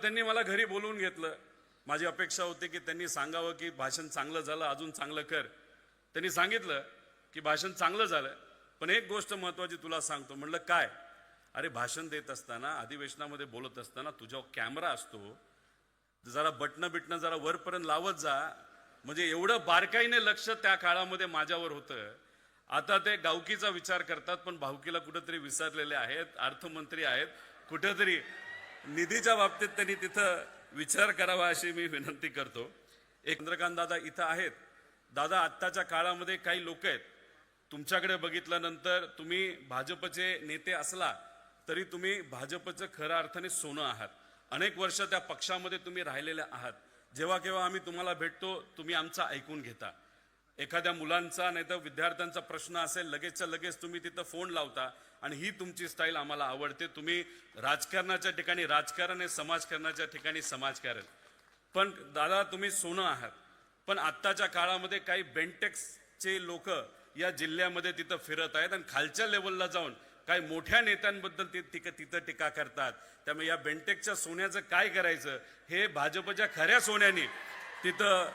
त्यांनी मला घरी बोलवून घेतलं. माझी अपेक्षा होती की त्यांनी सांगावं की भाषण चांगलं झालं अजून चांगलं कर. त्यांनी सांगितलं की भाषण चांगलं झालं पण एक गोष्ट महत्वाची तुला सांगतो. म्हणलं काय? अरे भाषण देत असताना अधिवेशनामध्ये बोलत असताना तुझ्या कॅमेरा असतो. जरा बटणं बिटणं जरा वरपर्यंत लावत जा. म्हणजे एवढं बारकाईने लक्ष त्या काळामध्ये माझ्यावर होतं. आता ते गावकीचा विचार करतात पण भावकीला कुठंतरी विसरलेले आहेत अर्थमंत्री आहेत. कुठंतरी निधीच्या बाबतीत त्यांनी तिथं विचार करावा अशी मी विनंती करतो. एक चंद्रकांत दादा इथं आहेत. दादा आत्ताच्या काळामध्ये काही लोक आहेत. तुमच्याकडे बघितल्यानंतर तुम्ही भाजपचे नेते असला तरी तुम्ही भाजपचं खऱ्या अर्थाने सोनं आहात. अनेक वर्ष त्या पक्षामध्ये तुम्ही राहिलेले आहात. जेव्हा केव्हा आम्ही तुम्हाला भेटतो तुम्ही आमचा ऐकून घेता. एखाद्या मुलांचा नाही तर विद्यार्थ्यांचा प्रश्न असेल लगेचच्या लगेच तुम्ही तिथं फोन लावता आणि ही तुमची स्टाईल आम्हाला आवडते. तुम्ही राजकारणाच्या ठिकाणी राजकारण आणि समाजकारणाच्या ठिकाणी समाजकारण पण दादा तुम्ही सोनं आहात. पण आत्ताच्या काळामध्ये काही बेंटेक्सचे लोक या जिल्ह्यामध्ये तिथं फिरत आहेत आणि खालच्या लेवलला जाऊन काही मोठ्या नेत्यांबद्दल ते टीका तिथं टीका करतात. त्यामुळे या बेंटेकच्या सोन्याचं काय करायचं? हे भाजपच्या खऱ्या सोन्याने तिथं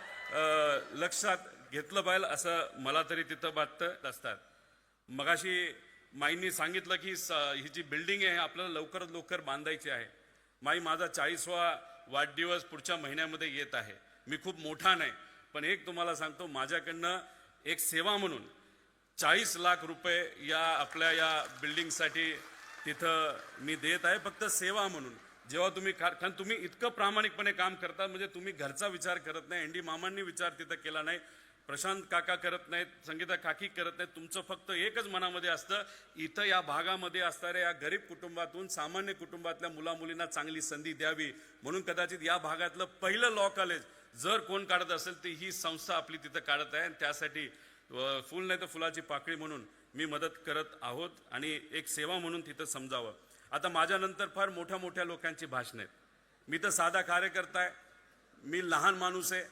लक्षात घेतलं पाहिजे असं मला तरी तिथं वाटतं असतात मगाशी माईंनी सांगितलं की स- ही जी बिल्डिंग आहे आपल्याला लवकरात लवकर बांधायची आहे. माई माझा चाळीसवा वाढदिवस पुढच्या महिन्यामध्ये येत आहे. मी खूप मोठा नाही पण एक तुम्हाला सांगतो माझ्याकडनं एक सेवा म्हणून चाळीस लाख रुपये या आपल्या या बिल्डिंगसाठी तिथं मी देत आहे फक्त सेवा म्हणून. जेव्हा तुम्ही खा कारण तुम्ही इतकं प्रामाणिकपणे काम करता म्हणजे तुम्ही घरचा विचार करत नाही एन डी मामांनी विचार तिथं केला नाही प्रशांत काका करत नाहीत संगीता काकी करत नाहीत तुमचं फक्त एकच मनामध्ये असतं इथं या भागामध्ये असणाऱ्या या गरीब कुटुंबातून सामान्य कुटुंबातल्या मुलामुलींना चांगली संधी द्यावी. म्हणून कदाचित या भागातलं पहिलं लॉ कॉलेज जर कोण काढत असेल तर ही संस्था आपली तिथं काढत आहे. आणि त्यासाठी फुल नाही तर फुलाची पाकळी म्हणून मी मदत करत आहोत आणि एक सेवा म्हणून तिथं समजावं. आता माझ्यानंतर फार मोठ्या मोठ्या लोकांची भाषणं आहेत. मी तर साधा कार्यकर्ता आहे. मी लहान माणूस आहे.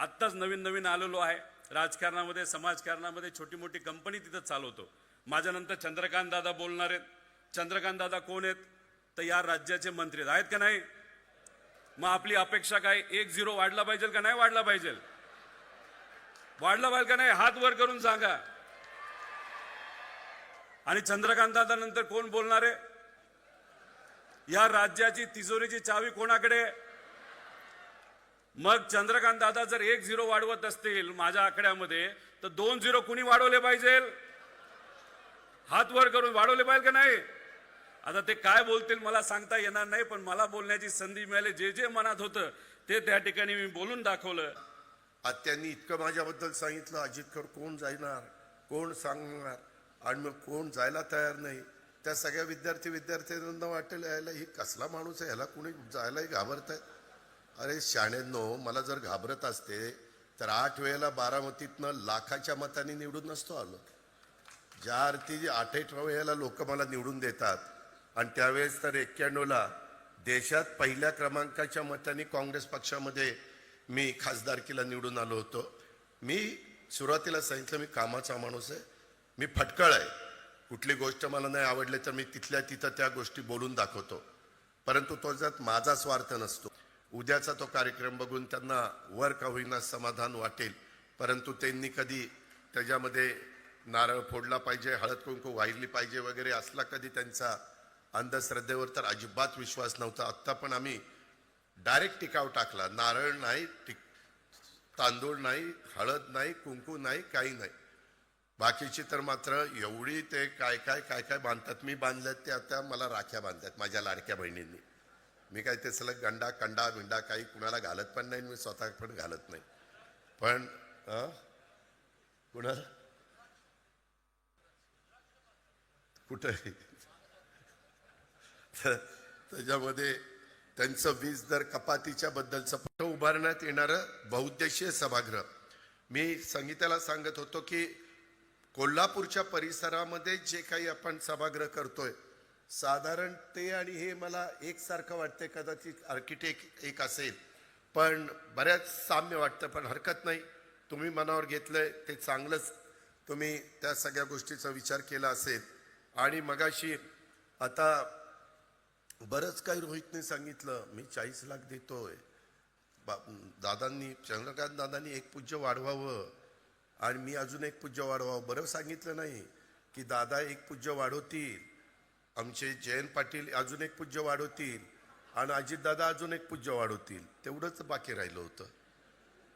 आत्ताच नवीन नवीन आलेलो आहे. राजकारणामध्ये समाजकारणामध्ये छोटी मोठी कंपनी तिथं चालवतो. माझ्यानंतर चंद्रकांत दादा बोलणार आहेत. चंद्रकांत दादा कोण आहेत? तर या राज्याचे मंत्री आहेत का नाही? मग आपली अपेक्षा काय? एक झिरो वाढला पाहिजे का नाही वाढला पाहिजे? वाढला पाहिजे का नाही? हात वर करून सांगा. आणि चंद्रकांत दादा नंतर कोण बोलणार आहे? या राज्याची तिजोरीची चावी कोणाकडे आहे? मग चंद्रकांत दादा जर एक झिरो वाढवत असतील माझ्या आकड्यामध्ये तर दोन झिरो कुणी वाढवले पाहिजे? हात वर करून वाढवले पाहिजे का नाही? आता ते काय बोलतील मला सांगता येणार नाही पण मला बोलण्याची संधी मिळाली. जे जे मनात होतं ते त्या ठिकाणी मी बोलून दाखवलं. आत्यांनी इतकं माझ्याबद्दल सांगितलं अजित खर कोण जाणार कोण सांगणार? आणि मग कोण जायला तयार नाही? त्या सगळ्या विद्यार्थी विद्यार्थ्यांना वाटेल यायला ही कसला माणूस आहे? ह्याला कोणी जायलाही घाबरत आहे अरे शाण्यांनो मला जर घाबरत असते तर आठ वेळेला बारामतीतनं लाखाच्या मताने निवडून नसतो आलो. ज्या अर्थी आठ वेळेला लोक मला निवडून देतात आणि त्यावेळेस तर एक्क्याण्णवला देशात पहिल्या क्रमांकाच्या मताने काँग्रेस पक्षामध्ये मी खासदारकीला निवडून आलो होतो. मी सुरुवातीला सांगितलं मी कामाचा माणूस आहे मी फटकळ आहे. कुठली गोष्ट मला नाही आवडली तर मी तिथल्या तिथं त्या गोष्टी बोलून दाखवतो. परंतु तो ज्यात माझा स्वार्थ नसतो उद्याचा तो कार्यक्रम बघून त्यांना वर का होईना समाधान वाटेल. परंतु त्यांनी कधी त्याच्यामध्ये नारळ फोडला पाहिजे हळद कुंकू वाहिली पाहिजे वगैरे असला कधी त्यांचा अंधश्रद्धेवर तर अजिबात विश्वास नव्हता. आत्ता पण आम्ही डायरेक्ट टिकाव टाकला. नारळ नाही टिक तांदूळ नाही हळद नाही कुंकू नाही काही नाही. बाकीची तर मात्र एवढी ते काय काय काय काय बांधतात. मी बांधल्यात ते आता मला राख्या बांधतात माझ्या लाडक्या बहिणींनी. मी काय ते सलग गंडा कंडा बिंडा काही कुणाला घालत पण नाही मी स्वतः पण घालत नाही. पण अं? कुणाला कुठं? त्याच्यामध्ये त्यांचं वीज दर कपातीच्या बद्दलचं पट उभारण्यात येणारं बहुउद्देशीय सभागृह. मी संगीताला सांगत होतो की कोल्हापूरच्या परिसरामध्ये जे काही आपण सभागृह करतोय साधारण ते आणि हे मला एकसारखं वाटतंय कदाचित आर्किटेक्ट एक असेल. पण बऱ्याच साम्य वाटतं पण हरकत नाही. तुम्ही मनावर घेतलंय ते चांगलंच. तुम्ही त्या सगळ्या गोष्टीचा विचार केला असेल. आणि मगाशी आता बरंच काही रोहितने सांगितलं मी चाळीस लाख देतोय. बा- दादांनी चंद्रकांत दादांनी एक पूज्य वाढवावं. आणि मी अजून एक पूज्य वाढवावं. बरं सांगितलं नाही की दादा एक पूज्य वाढवतील. आमचे जयंत पाटील अजून एक पूज्य वाढवतील आणि अजितदादा अजून एक पूज्य वाढवतील तेवढंच बाकी राहिलं होतं.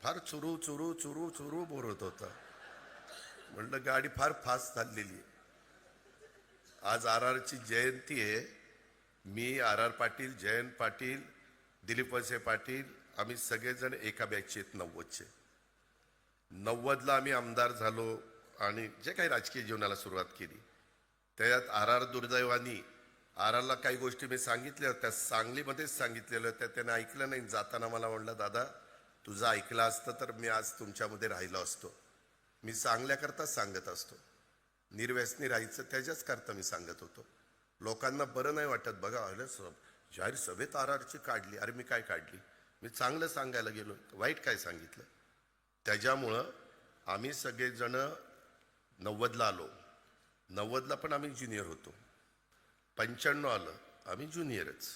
फार चुरू चुरू चुरू चुरू बोरत होता. म्हणलं गाडी फार फास्ट चाललेली आहे. आज आर आरची जयंती आहे. मी आर आर पाटील जयंत पाटील दिलीप वळसे पाटील आम्ही सगळेजण एका बॅचचे आहेत नव्वदचे. नव्वदला आम्ही आमदार झालो आणि जे काही राजकीय जीवनाला सुरुवात केली. त्याच्यात आर आर दुर्दैवानी आर आरला काही गोष्टी मी सांगितल्या होत्या सांगलीमध्येच सांगितलेलं त्या त्याने ऐकलं नाही. जाताना मला म्हणलं दादा तुझं ऐकलं असतं तर मी आज तुमच्यामध्ये राहिलो असतो. मी सांगल्याकरता सांगत असतो. निर्व्यसनी राहायचं त्याच्याच करता मी सांगत होतो. लोकांना बरं नाही वाटत. बघा अरे सब जाहीर सभेत आर आरची काढली. अरे मी काय काढली? मी चांगलं सांगायला गेलो. वाईट काय सांगितलं? त्याच्यामुळं आम्ही सगळेजणं नव्वदला आलो. नव्वदला पण आम्ही ज्युनियर होतो. पंच्याण्णव आलं आम्ही ज्युनियरच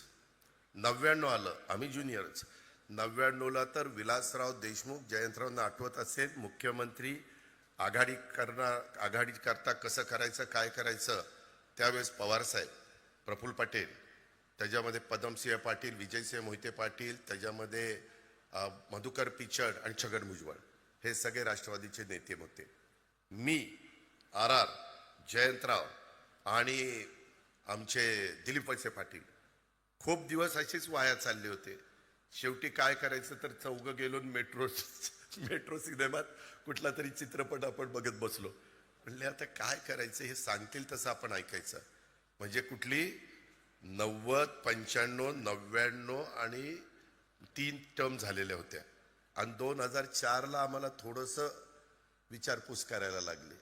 नव्याण्णव आलं आम्ही ज्युनियरच नव्याण्णवला तर विलासराव देशमुख जयंतरावना आठवत असेल मुख्यमंत्री आघाडी करणार आघाडी करता कसं करायचं काय करायचं? त्यावेळेस पवारसाहेब प्रफुल्ल पटेल त्याच्यामध्ये पदमसिंह पाटील विजयसिंह मोहिते पाटील त्याच्यामध्ये मधुकर पिचड आणि छगन भुजबळ. हे सगळे राष्ट्रवादीचे नेते होते. मी आर आर जयंतराव आणि आमचे दिलीप पाटील खूप दिवस असेच वाया चालले होते. शेवटी काय करायचं तर चौघं गेलो मेट्रो मेट्रो सिनेमात कुठला तरी चित्रपट आपण बघत बसलो. म्हणले आता काय करायचं हे सांगतील तसं आपण ऐकायचं. म्हणजे कुठली? नव्वद पंच्याण्णव नव्याण्णव आणि तीन टर्म झालेल्या होत्या. आणि दोन हजार चारला आम्हाला थोडंसं विचारपूस करायला लागली.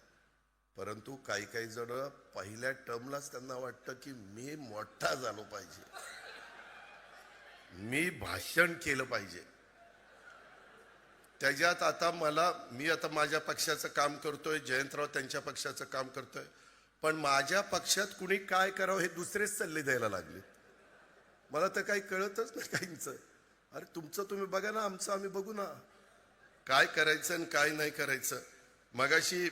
परंतु काही काही जण पहिल्या टर्मलाच त्यांना वाटतं की मी मोठा झालो पाहिजे. मी भाषण केलं पाहिजे. त्याच्यात आता मला मी आता माझ्या पक्षाचं काम करतोय जयंतराव त्यांच्या पक्षाचं काम करतोय. पण माझ्या पक्षात कुणी काय करावं हे दुसरेच सल्ले द्यायला लागले. मला तर काही कळतच नाही काहींचं. अरे तुमचं तुम्ही बघा ना आमचं आम्ही बघू ना. काय करायचं आणि काय नाही करायचं. मगाशी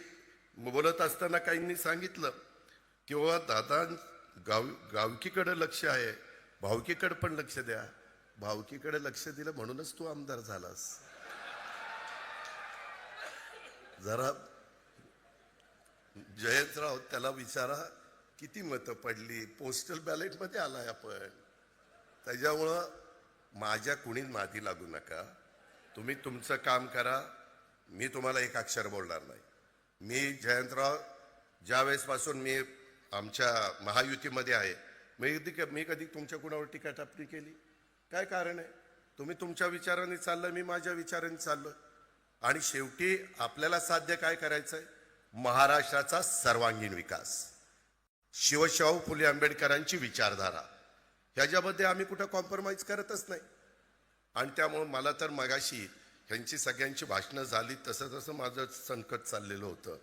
बोलत असताना काहींनी सांगितलं किंवा दादा गाव गावकीकडं लक्ष आहे. भावकीकडं पण लक्ष द्या. भावकीकडे लक्ष दिलं म्हणूनच तू आमदार झालास. जरा जयंतराव त्याला विचारा किती मतं पडली? पोस्टल बॅलेटमध्ये आलाय आपण. त्याच्यामुळं माझ्या कुणीच माती लागू नका. तुम्ही तुमचं काम करा. मी तुम्हाला एक अक्षर बोलणार नाही. मी जयंतराव ज्या वेळेसपासून मी आमच्या महायुतीमध्ये आहे मी कधी मी कधी तुमच्या कुणावर टीका टापणी केली? काय कारण आहे? तुम्ही तुमच्या विचाराने चाललं मी माझ्या विचाराने चाललो. आणि शेवटी आपल्याला साध्य काय करायचं आहे महाराष्ट्राचा सर्वांगीण विकास. शिवशाहू फुले आंबेडकरांची विचारधारा. ह्याच्यामध्ये आम्ही कुठं कॉम्प्रोमाइज करतच नाही. आणि त्यामुळं मला तर मगाशी ह्यांची सगळ्यांची भाषणं झाली तसं तसं माझं संकट चाललेलं होतं.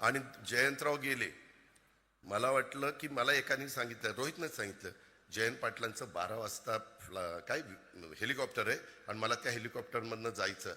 आणि जयंतराव गेले. मला वाटलं की मला एकाने सांगितलं रोहितनं सांगितलं जयंत पाटलांचं बारा वाजता फ्ला- काय हेलिकॉप्टर आहे? आणि मला त्या हेलिकॉप्टरमधनं जायचं.